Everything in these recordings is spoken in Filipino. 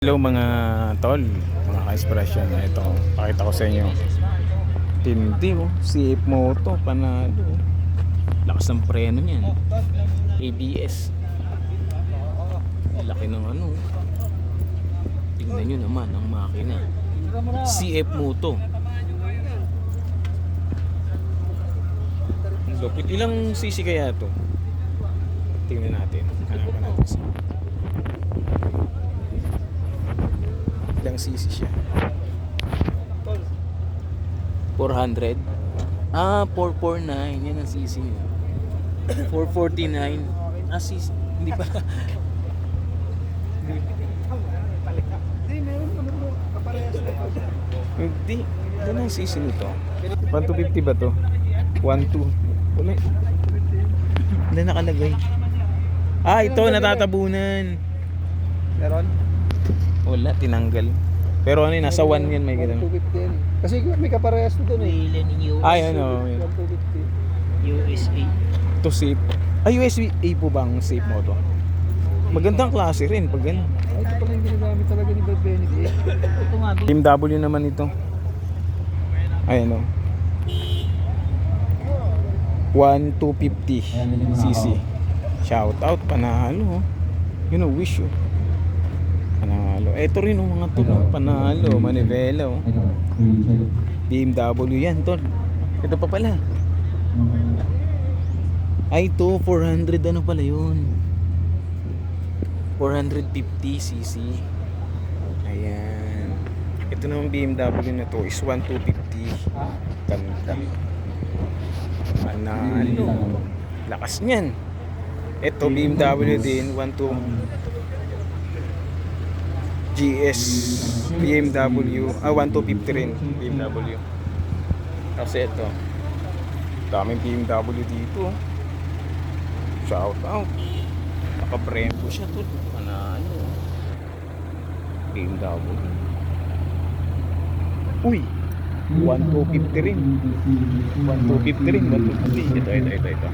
Hello mga tol, mga ka-expression. Ito, pakita ko sa inyo. Tindi oh, CF Moto, panalo. Lakas ng preno niyan. ABS. Laki ng ano. Tingnan nyo naman ang makina. CF Moto. Lupit. Ilang cc kaya to? Tingnan natin. Hanapan natin cc siya 400 ah 449 yan ang cc niya. 449 ah cc hindi pa. Hindi yan ang cc nito. 1250 ba to? 12 wala. Wala nakalagay. Ah ito natatabunan. Meron? wala tinanggal pero ano yun, nasa 1 yan may ganun 250 yan. Kasi may kaparehas na doon eh. Ilan yung Ay, ano, yun. 250. USA? to safe. Ay, USB A po bang safe mo to? Magandang klase rin pag ganun. Ay, ito pala yung ginagamit talaga ni Brad Benedict. Ito nga, Team W naman ito. Ayan o. 1250 cc. Shout out, panalo. oh. Yun o, wish you. Panalo. Eto rin o mga to. oh. Panalo, manivela o. BMW yan tol. Ito pa pala. Ay ito, 400 ano pala yun. 450 cc. Ayan. Ito naman BMW na to is 1250. Ganda. Panalo. Lakas niyan. Ito BMW din 12 GS BMW ah 1250 rin BMW kasi ito daming BMW dito. Shout out. Nakabrembo siya to. Panalo BMW uy 1250 rin. 1250 rin. 1250 ito ito ito ito ito.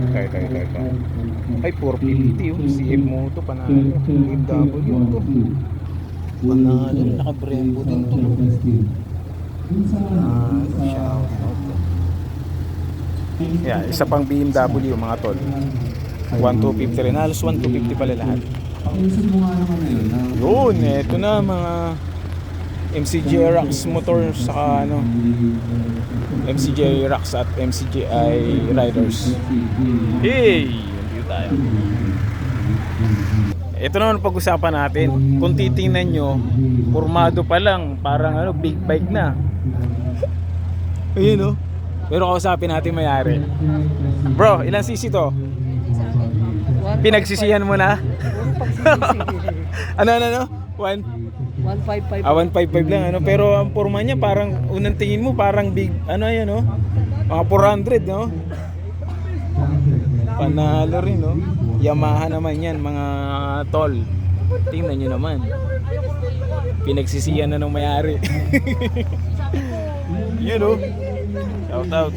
Ito ito, ito. ay 450 yung CM moto panalo. BMW to. Panalo. Nakabrembo din to. Ah yeah, isa pang BMW mga tol. 1250 rin. Halos 1250 pala lahat. Yun eto na mga MCJ Rocks motor saka ano MCJ Rocks at MCJI Riders. Hey! Nandito tayo. Ito naman ang pag-usapan natin. Kung titingnan nyo, formado pa lang, parang ano, big bike na. Ayun oh. Pero kausapin natin mayari. Bro, ilang cc to? Pinagsisihan mo na? ano, ano, ano? One? 155. Ah, 155 lang ano. Pero ang forma niya parang, unang tingin mo parang big, ano yan oh. Mga 400 no? Panalo rin no? Yamaha naman yan mga tol. Tingnan nyo naman. Pinagsisiyan na ng mayari. Yun oh. Shout out.